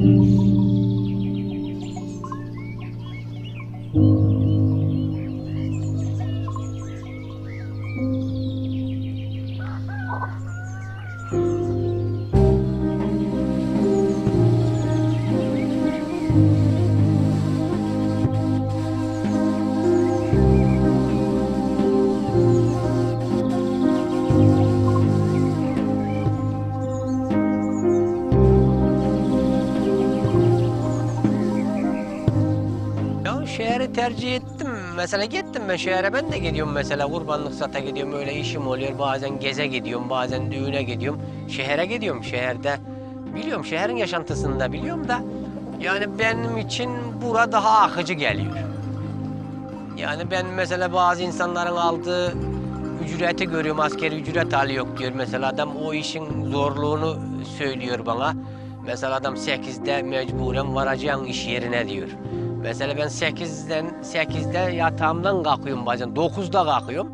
Ya tercih ettim. Mesela gittim ben şehre ben de gidiyorum mesela kurbanlık sata gidiyorum öyle işim oluyor. Bazen geze gidiyorum bazen düğüne gidiyorum. Şehre gidiyorum şehirde. Biliyorum şehrin yaşantısını da biliyorum da. Yani benim için bura daha akıcı geliyor. Yani ben mesela bazı insanların aldığı ücreti görüyorum. Askeri ücret alıyor diyor. Mesela adam o işin zorluğunu söylüyor bana. Mesela adam 8'de mecburen varacağın iş yerine diyor. Mesela ben 8'den 8'de yatağımdan kalkıyorum bazen. 9'da kalkıyorum.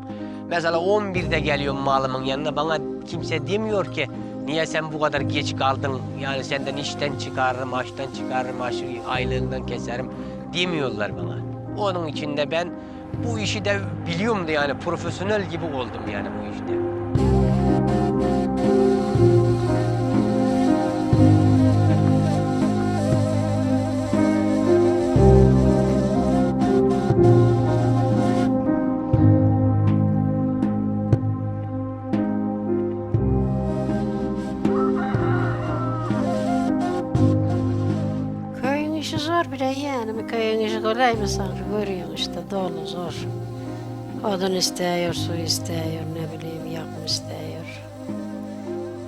Mesela 11'de geliyorum malımın yanına. Bana kimse demiyor ki niye sen bu kadar geç kaldın? Yani senden işten çıkarırım, açtan çıkarırım, aşı aylığından keserim demiyorlar bana. Onun için de ben bu işi de biliyorum yani profesyonel gibi oldum yani bu işte. Mı sanki? Görüyorsun işte dolu zor. Odun istiyor, su istiyor, ne bileyim yakım istiyor.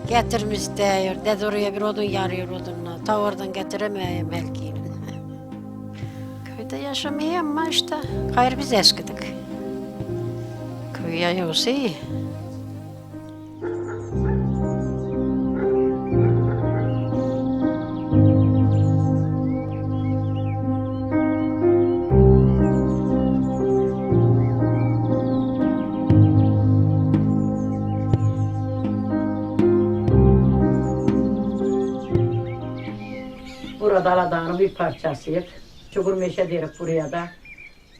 Getirme istiyor. Dede oraya bir odun yarıyor odunla. Ta oradan getiremeyim belki. Köyde yaşam iyi ama işte hayır biz eskidik. Köy yayıyorsa iyi. Aladağ'ın bir parçasıyız. Çukur meşe diyerek buraya da.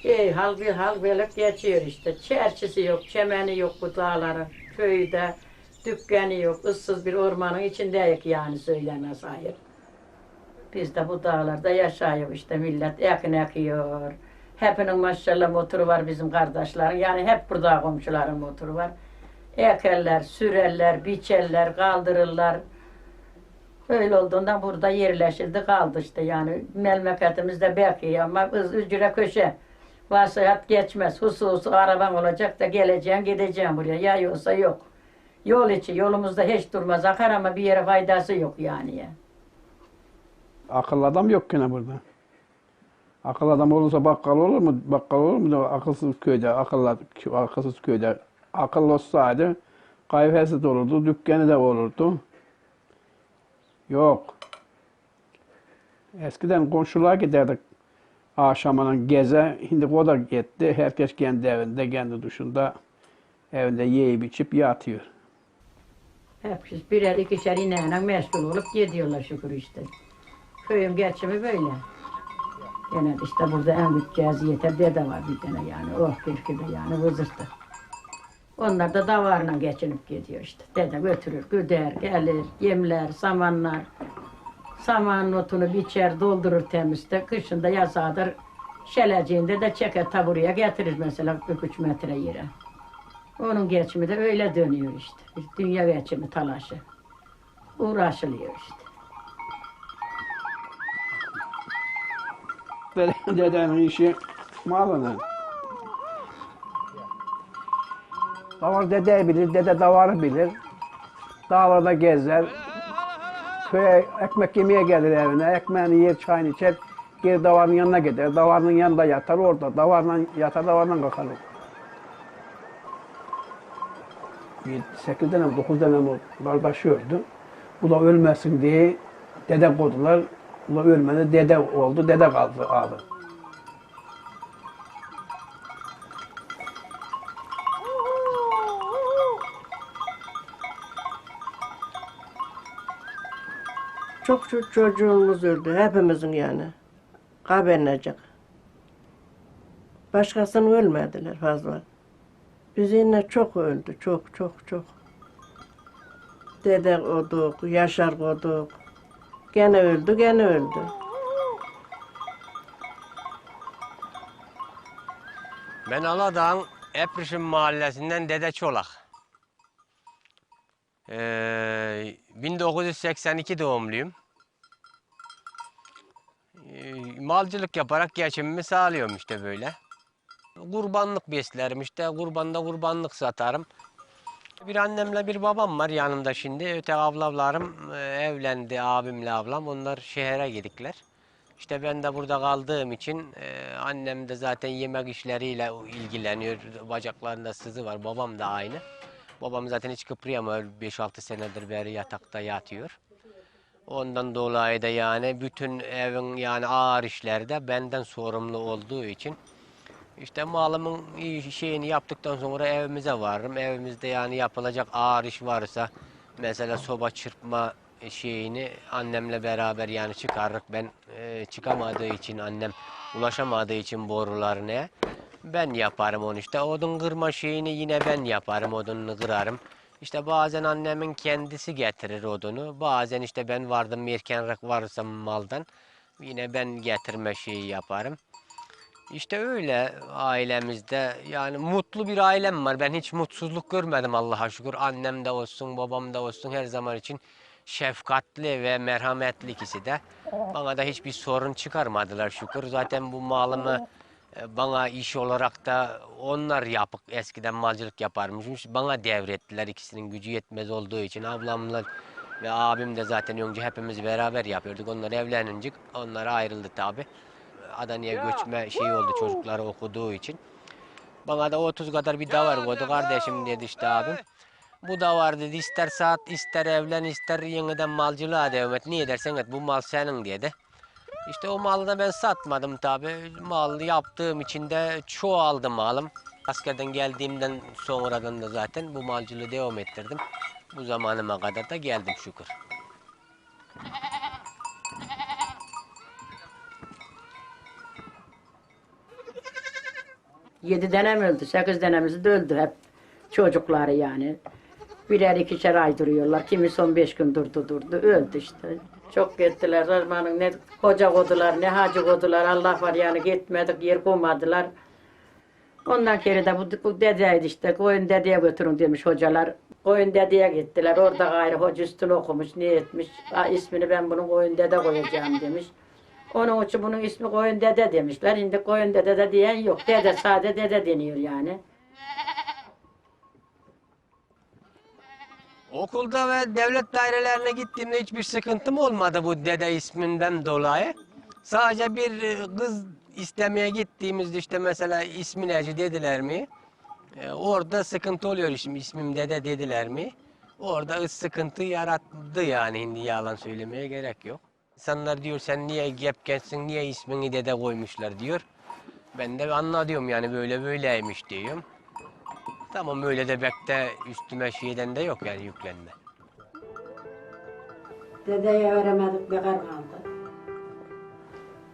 Ey hal bir hal böyle geçiyor işte. Çerçisi yok, çemeni yok bu dağların. Köyde dükkanı yok, ıssız bir ormanın içindeyiz yani söylemez hayır. Biz de bu dağlarda yaşayıyoruz işte millet ekin ekiyor. Hepinin maşallah motoru var bizim kardeşlerin. Yani hep burada komşuların motoru var. Ekerler, sürerler, biçerler, kaldırırlar. Öyle olduğundan burada yerleşildi kaldı işte yani memleketimizde belki ama ız- ücre köşe. Vasiyat geçmez. Hususu araban olacak da geleceğim gideceğim buraya. Ya yoksa yok. Yol içi yolumuzda hiç durmaz akar ama bir yere faydası yok yani. ya. Akıllı adam yok gene burada. Akıllı adam olursa bakkal olur mu? Bakkal olur mu? Akılsız köyde, akıllı, akılsız köyde. Akıllı olsaydı kahvesi de olurdu, dükkanı da olurdu. Yok. Eskiden komşuluğa giderdik akşamının geze. Şimdi o da gitti. Herkes kendi evinde, kendi duşunda evinde yiyip içip yatıyor. Hep birer ikişer ineğine meşgul olup gidiyorlar şükür işte. Köyün geçimi böyle. Gene işte burada en büyük ceziyete dede var bir tane yani. Oh kirkide yani vızırtı. Onlar da davarla geçinip gidiyor işte. Dede götürür, güder, gelir, yemler, samanlar. Saman otunu biçer, doldurur temizde. Kışında yazağıdır. Şeleciğinde de çeker taburaya getirir mesela 2-3 metre yere. Onun geçimi de öyle dönüyor işte. Dünya geçimi talaşı. Uğraşılıyor işte. Dede- Dedenin işi malının. Davar dede bilir, dede davarı bilir. Dağlarda gezer. Köye ekmek yemeye gelir evine. Ekmeğini yer, çayını içer. Geri davarın yanına gider. Davarın yanında yatar orada. Davarla yatar, davarla kalkar. Bir sekiz tane, dokuz tane mi kardeşi öldü. Bu da ölmesin diye dede koydular. Bu da ölmedi, dede oldu, dede kaldı abi. Çok çok çocuğumuz öldü. Hepimizin yani. Kabenecek. Başkasının ölmediler fazla. Biz yine çok öldü. Çok çok çok. Dede olduk, Yaşar olduk. Gene öldü, gene öldü. Ben Aladağ'ın Eprişim mahallesinden Dede Çolak. Ee, 1982 doğumluyum. Ee, malcılık yaparak geçimimi sağlıyorum işte böyle. Kurbanlık beslerim işte. Kurbanda kurbanlık satarım. Bir annemle bir babam var yanımda şimdi. Öte ablalarım e, evlendi abimle ablam. Onlar şehre gidikler. İşte ben de burada kaldığım için e, annem de zaten yemek işleriyle ilgileniyor. Bacaklarında sızı var. Babam da aynı. Babam zaten hiç kıpırayamıyor. 5-6 senedir beri yatakta yatıyor. Ondan dolayı da yani bütün evin yani ağır işlerde benden sorumlu olduğu için işte malımın şeyini yaptıktan sonra evimize varırım. Evimizde yani yapılacak ağır iş varsa mesela soba çırpma şeyini annemle beraber yani çıkarırız. Ben e, çıkamadığı için annem ulaşamadığı için borularına ben yaparım onu işte. Odun kırma şeyini yine ben yaparım. Odununu kırarım. İşte bazen annemin kendisi getirir odunu. Bazen işte ben vardım erkenrak varsa maldan yine ben getirme şeyi yaparım. İşte öyle ailemizde yani mutlu bir ailem var. Ben hiç mutsuzluk görmedim Allah'a şükür. Annem de olsun, babam da olsun her zaman için şefkatli ve merhametli ikisi de. Bana da hiçbir sorun çıkarmadılar şükür. Zaten bu malımı bana iş olarak da onlar yapıp eskiden malcılık yaparmış. Bana devrettiler ikisinin gücü yetmez olduğu için. Ablamla ve abim de zaten önce hepimiz beraber yapıyorduk. Onlar evlenince onlar ayrıldı tabi. Adana'ya göçme şey oldu çocukları okuduğu için. Bana da 30 kadar bir davar koydu kardeşim dedi işte abim. Bu da var dedi ister sat ister evlen ister yeniden malcılığa devam et. Niye dersen et bu mal senin dedi. İşte o malı da ben satmadım tabi. Mal yaptığım için de çoğaldı malım. Askerden geldiğimden sonradan da zaten bu malcılığı devam ettirdim. Bu zamanıma kadar da geldim şükür. Yedi denem öldü, sekiz denemiz de öldü hep çocukları yani. Birer ikişer ay duruyorlar. Kimi son beş gün durdu durdu. Öldü işte. Çok gittiler. Zamanın ne hoca kodular ne hacı kodular. Allah var yani gitmedik yer koymadılar. Ondan kere de bu, bu dedeydi işte. Koyun dedeye götürün demiş hocalar. Koyun dedeye gittiler. Orada gayrı hoca üstüne okumuş. Ne etmiş. Ha, ismini ben bunun koyun dede koyacağım demiş. Onun için bunun ismi koyun dede demişler. Şimdi koyun dede de diyen yok. Dede sade dede deniyor yani. Okulda ve devlet dairelerine gittiğimde hiçbir sıkıntım olmadı bu dede isminden dolayı. Sadece bir e, kız istemeye gittiğimizde işte mesela ismi neci dediler mi? E, orada sıkıntı oluyor şimdi ismim dede dediler mi? Orada sıkıntı yarattı yani şimdi yalan söylemeye gerek yok. İnsanlar diyor sen niye gepkensin niye ismini dede koymuşlar diyor. Ben de anladım yani böyle böyleymiş diyorum. Tamam öyle de bekte üstüme şeyden de yok yani yüklenme. Dedeye veremedik bekar kaldı.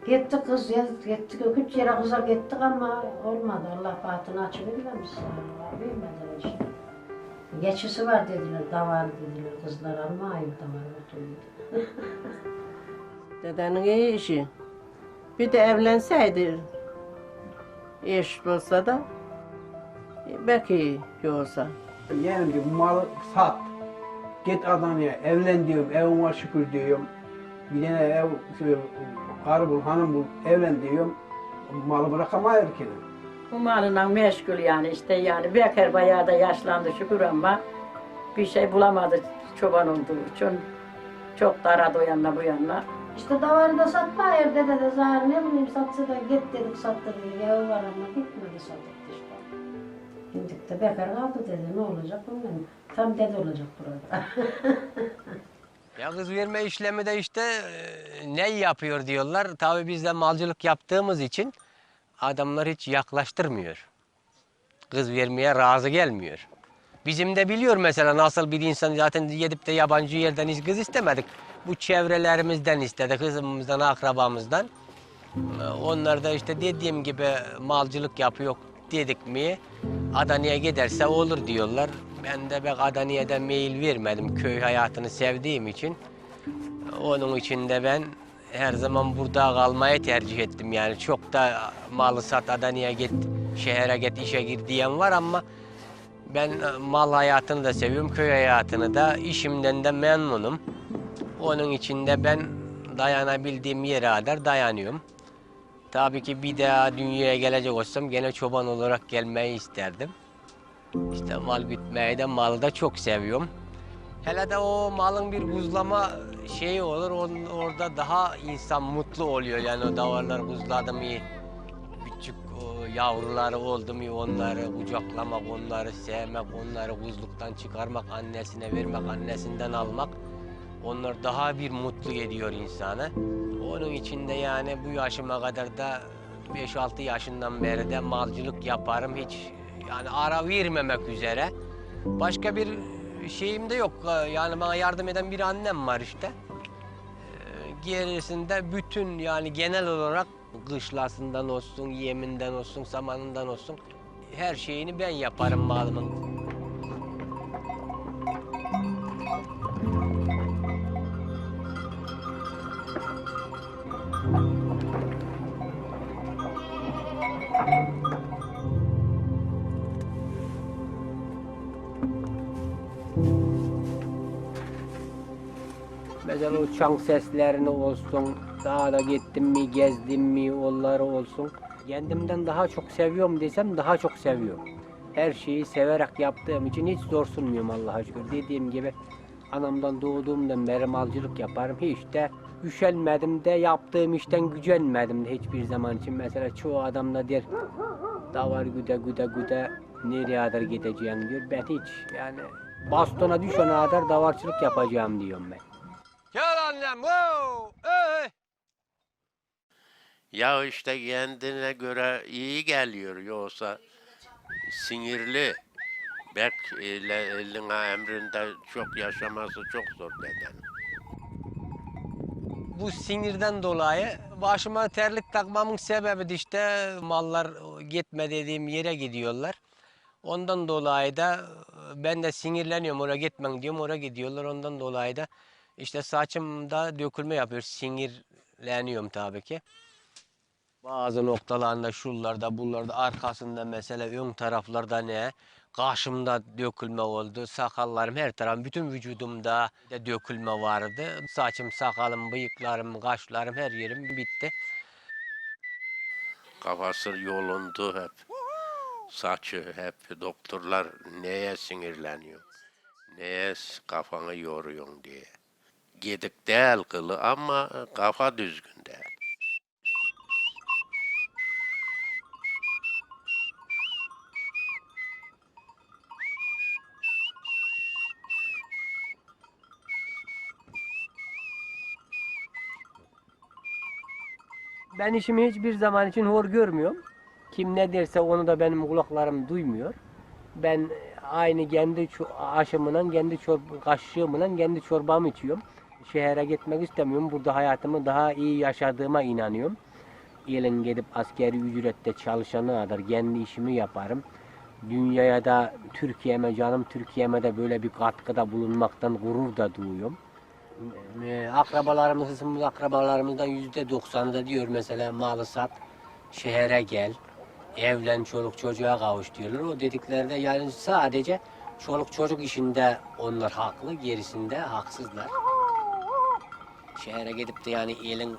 Gitti kız ya, gittik üç yere kıza gittik ama olmadı. Allah bahtını açıvermemiş. Bilmediler işte. Geçisi var dediler, davar dediler. Kızlar almayın davar oturuyordu. Dedenin iyi işi. Bir de evlenseydi eşit olsa da belki iyi olsa. Yeğenim bu malı sat. Git Adana'ya evlen diyorum. Evim var şükür diyorum. Bir tane ev, şey, karı bul, hanım bul, evlen diyorum. Malı bırakamıyor ki. Bu malına meşgul yani işte yani bekar bayağı da yaşlandı şükür ama bir şey bulamadı çoban olduğu için. Çok da aradı o yanına bu yanına. İşte davarı da satma evde de de zahar ne bileyim satsa da git dedik sattı dedi. Ya var ama gitmedi. Gittik de bekar kaldı dedi. Ne olacak bilmiyorum. Tam dede olacak burada. Ya kız verme işlemi de işte e, ne yapıyor diyorlar. Tabii biz de malcılık yaptığımız için adamlar hiç yaklaştırmıyor. Kız vermeye razı gelmiyor. Bizim de biliyor mesela nasıl bir insan zaten gidip de yabancı yerden hiç kız istemedik. bu çevrelerimizden istedi, kızımızdan, akrabamızdan. Ee, Onlar da işte dediğim gibi malcılık yapıyor dedik mi Adana'ya giderse olur diyorlar. Ben de pek Adana'ya da meyil vermedim köy hayatını sevdiğim için. Onun için de ben her zaman burada kalmayı tercih ettim yani. Çok da malı sat Adana'ya git, şehre git, işe gir diyen var ama ben mal hayatını da seviyorum, köy hayatını da, işimden de memnunum. Onun için de ben dayanabildiğim yere kadar dayanıyorum. Tabii ki bir daha dünyaya gelecek olsam gene çoban olarak gelmeyi isterdim. İşte mal gütmeyi de malı da çok seviyorum. Hele de o malın bir buzlama şeyi olur, onun, orada daha insan mutlu oluyor. Yani o davarlar buzladı mı, küçük o yavruları oldu mu onları kucaklamak, onları sevmek, onları buzluktan çıkarmak, annesine vermek, annesinden almak. Onlar daha bir mutlu ediyor insanı. Onun için de yani bu yaşıma kadar da 5-6 yaşından beri de malcılık yaparım. Hiç yani ara vermemek üzere. Başka bir şeyim de yok. Yani bana yardım eden bir annem var işte. Ee, Gerisinde bütün yani genel olarak kışlasından olsun, yeminden olsun, samanından olsun her şeyini ben yaparım malımın. Mesela o çan seslerini olsun, daha da gittim mi, gezdim mi, onları olsun. Kendimden daha çok seviyorum desem daha çok seviyorum. Her şeyi severek yaptığım için hiç zorsunmuyorum Allah'a şükür. Dediğim gibi anamdan doğduğumdan beri malcılık yaparım. Hiç de üşenmedim de yaptığım işten gücenmedim de hiçbir zaman için. Mesela çoğu adam da der davar güde güde güde nereye kadar gideceğim diyor. Ben hiç yani bastona düşene kadar davarçılık yapacağım diyorum ben. Gel annem. Wow. Hey. Ya işte kendine göre iyi geliyor yoksa sinirli. Bek eline emrinde çok yaşaması çok zor deden. Bu sinirden dolayı başıma terlik takmamın sebebi de işte mallar gitme dediğim yere gidiyorlar. Ondan dolayı da ben de sinirleniyorum oraya gitmen diyorum oraya gidiyorlar ondan dolayı da işte saçımda dökülme yapıyor sinirleniyorum tabii ki. Bazı noktalarında şuralarda buralarda arkasında mesela ön taraflarda ne Kaşımda dökülme oldu, sakallarım her tarafım, bütün vücudumda da dökülme vardı. Saçım, sakalım, bıyıklarım, kaşlarım her yerim bitti. Kafası yolundu hep. Saçı hep doktorlar neye sinirleniyor? Neye kafanı yoruyorsun diye. Gedik değil kılı ama kafa düzgün değil. Ben işimi hiçbir zaman için hor görmüyorum. Kim ne derse onu da benim kulaklarım duymuyor. Ben aynı kendi aşımla, kendi çorba, kaşığımla kendi çorbamı içiyorum. Şehre gitmek istemiyorum. Burada hayatımı daha iyi yaşadığıma inanıyorum. Gelin gidip askeri ücrette çalışana kadar kendi işimi yaparım. Dünyaya da Türkiye'me canım Türkiye'me de böyle bir katkıda bulunmaktan gurur da duyuyorum. Ee, akrabalarımız, akrabalarımızdan yüzde doksanı da diyor mesela malı sat, şehre gel, evlen, çoluk çocuğa kavuş diyorlar. O dediklerde yani sadece çoluk çocuk işinde onlar haklı, gerisinde haksızlar. Şehre gidip de yani elin e,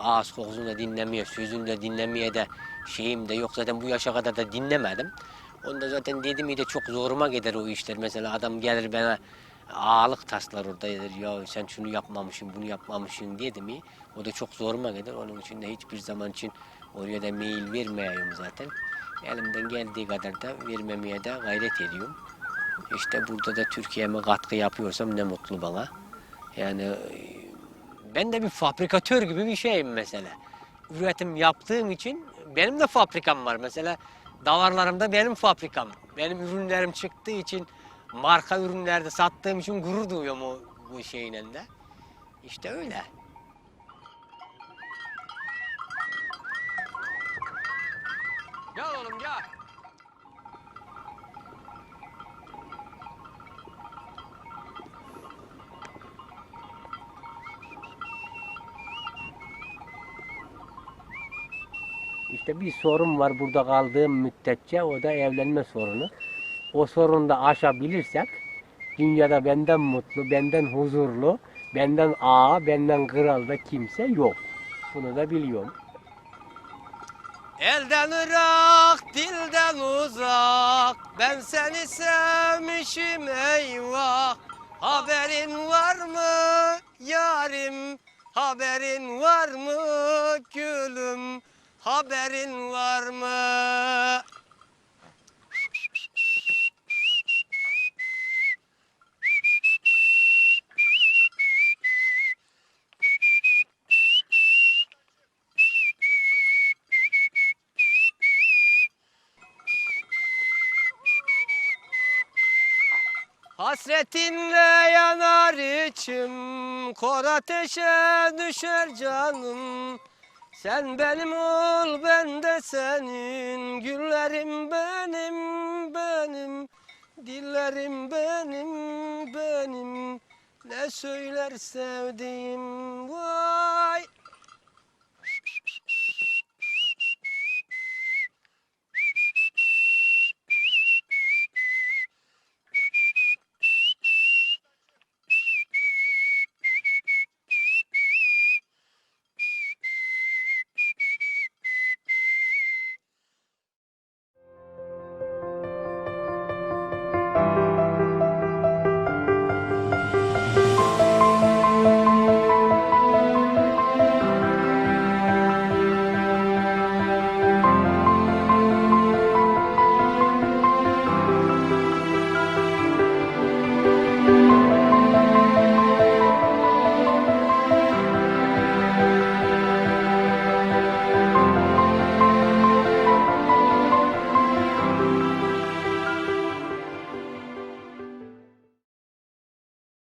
ağız kokusunu da dinlemiyor, sözünü de dinlemeye de şeyim de yok. Zaten bu yaşa kadar da dinlemedim. Onda zaten dedim de çok zoruma gider o işler. Mesela adam gelir bana ağalık taslar orada der ya sen şunu yapmamışsın bunu yapmamışsın dedim mi o da çok zoruma gider onun için de hiçbir zaman için oraya da mail vermeyeyim zaten elimden geldiği kadar da vermemeye de gayret ediyorum işte burada da Türkiye'me katkı yapıyorsam ne mutlu bana yani ben de bir fabrikatör gibi bir şeyim mesela üretim yaptığım için benim de fabrikam var mesela davarlarım da benim fabrikam benim ürünlerim çıktığı için marka ürünlerde sattığım için gurur duyuyorum o bu şeyle de. İşte öyle. Gel oğlum gel. İşte bir sorun var burada kaldığım müddetçe o da evlenme sorunu. O sorunu da aşabilirsek dünyada benden mutlu, benden huzurlu, benden ağa, benden kral da kimse yok. Bunu da biliyorum. Elden ırak, dilden uzak. Ben seni sevmişim eyvah. Haberin var mı yarim? Haberin var mı gülüm? Haberin var mı? Hasretinle yanar içim, kor ateşe düşer canım. Sen benim ol, ben de senin, güllerim benim, benim, dillerim benim, benim. Ne söyler sevdiğim var.